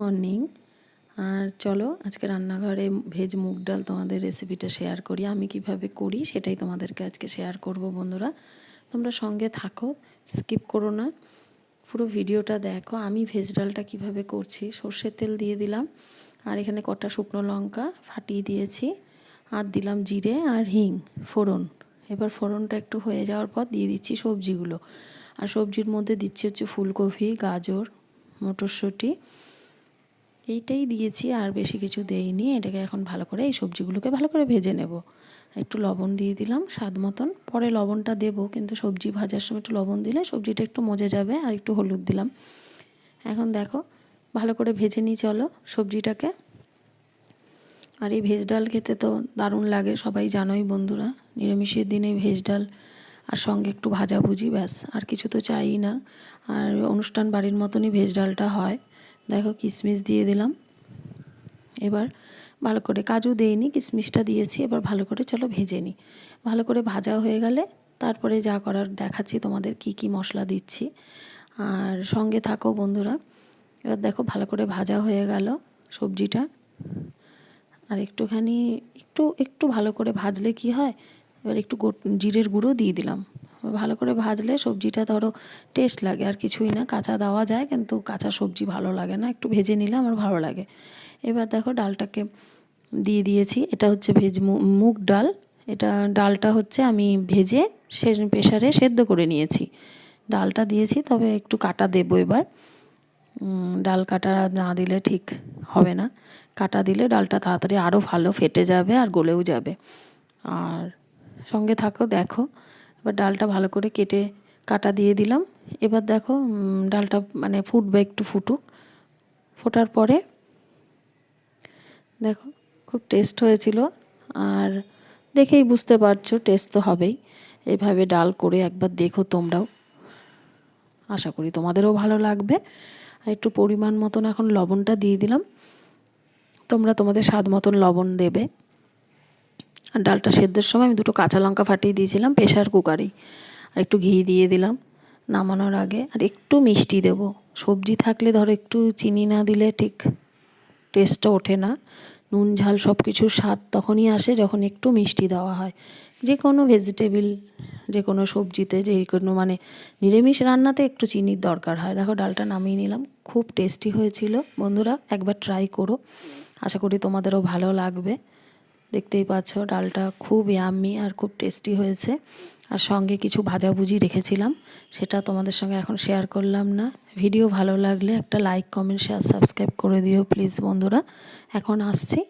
Morning আর চলো, আজকে রান্নাঘরে ভেজ মুগ ডাল তোমাদের রেসিপিটা শেয়ার করি। আমি কীভাবে করি সেটাই তোমাদেরকে আজকে শেয়ার করব বন্ধুরা। তোমরা সঙ্গে থাকো স্কিপ করো না। পুরো ভিডিওটা দেখো। আমি ভেজ ডালটা কীভাবে করছি? সর্ষের তেল দিয়ে দিলাম, আর এখানে কটা শুকনো লঙ্কা ফাটিয়ে দিয়েছি। আর দিলাম জিরে আর হিং, ফোড়ন। এবার ফোড়নটা একটু হয়ে যাওয়ার পর দিয়ে দিচ্ছি সবজিগুলো। আর সবজির মধ্যে দিচ্ছি হচ্ছে ফুলকপি, গাজর, মটরশুঁটি। এইটাই দিয়েছি, আর বেশি কিছু দেইনি। এটাকে এখন ভালো করে এই সবজিগুলোকে ভালো করে ভেজে নেব। একটু লবণ দিয়ে দিলাম স্বাদ মতন। পরে লবণটা দেবো, কিন্তু সবজি ভাজার সময় একটু লবণ দিলে সবজিটা একটু মজে যাবে আর একটু হলুদ দিলাম। এখন দেখো, ভালো করে ভেজে নিই, চলো সবজিটাকে। আর এই ভেজ ডাল খেতে তো দারুণ লাগে, সবাই জানোই বন্ধুরা, নিরামিষের দিনে ভেজ ডাল আর সঙ্গে একটু ভাজাভুজি, ব্যাস, আর কিছু তো চাই না। আর অনুষ্ঠান বাড়ির মতনই ভেজ ডালটা হয়। দেখো কিশমিশ দিয়ে দিলাম। এবার ভালো করে কাজু দেইনি কিশমিশটা দিয়েছি, এবার ভালো করে চলো ভেজে নিই ভালো করে ভাজা হয়ে গেলে তারপরে যা করার দেখাচ্ছি, তোমাদের কি কি মশলা দিচ্ছি। আর সঙ্গে থাকো বন্ধুরা, এবার দেখো ভালো করে ভাজা হয়ে গেল সবজিটা। আর একটুখানি, একটু একটু ভালো করে ভাজলে কি হয়? এবার একটু জিরের গুঁড়ো দিয়ে দিলাম। ভালো করে ভাজলে সবজিটা ধরো টেস্ট লাগে, আর কিছুই না। কাঁচা দেওয়া যায়, কিন্তু কাঁচা সবজি ভালো লাগে না। একটু ভেজে নিলে আমার ভালো লাগে। এবার দেখো ডালটাকে দিয়ে দিয়েছি। এটা হচ্ছে ভেজ মুগ ডাল। এটা ডালটা হচ্ছে আমি ভেজে সে প্রেশারে সেদ্ধ করে নিয়েছি। ডালটা দিয়েছি, তবে একটু কাটা দেবো এবার। ডাল কাটা না দিলে ঠিক হবে না। কাটা দিলে ডালটা তাড়াতাড়ি আরও ভালো ফেটে যাবে আর গলেও যাবে। আর সঙ্গে থাকো, দেখো এবার ডালটা ভালো করে কেটে কাটা দিয়ে দিলাম। এবার দেখো ডালটা মানে ফুটবে একটু ফুটুক। ফোটার পরে দেখো, খুব টেস্ট হয়েছিল। আর দেখেই বুঝতে পারছ টেস্ট তো হবেই। এভাবে ডাল করে একবার দেখো তোমরাও। আশা করি তোমাদেরও ভালো লাগবে। আর একটু পরিমাণ মতন এখন লবণটা দিয়ে দিলাম। তোমরা তোমাদের স্বাদ মতন লবণ দেবে। আর ডালটা সেদ্ধের সময় আমি দুটো কাঁচা লঙ্কা ফাটিয়ে দিয়েছিলাম প্রেশার কুকারেই আর একটু ঘি দিয়ে দিলাম নামানোর আগে। আর একটু মিষ্টি দেব। সবজি থাকলে ধরো একটু চিনি না দিলে ঠিক টেস্টটা ওঠে না। নুন, ঝাল সব কিছুর স্বাদ তখনই আসে যখন একটু মিষ্টি দেওয়া হয়। যে কোনো ভেজিটেবিল যে কোনো সবজিতে যে কোনো মানে নিরামিষ রান্নাতে একটু চিনির দরকার হয়। দেখো ডালটা নামিয়ে নিলাম। খুব টেস্টি হয়েছিল। বন্ধুরা, একবার ট্রাই করো। আশা করি তোমাদেরও ভালো লাগবে। দেখতেই পাচ্ছ, ডালটা খুব ইয়াম্মি আর খুব টেস্টি হয়েছে। আর সঙ্গে কিছু ভাজাভুজি রেখেছিলাম, সেটা তোমাদের সঙ্গে এখন শেয়ার করলাম না। ভিডিও ভালো লাগলে একটা লাইক কমেন্ট শেয়ার সাবস্ক্রাইব করে দিও প্লিজ বন্ধুরা। এখন আসছি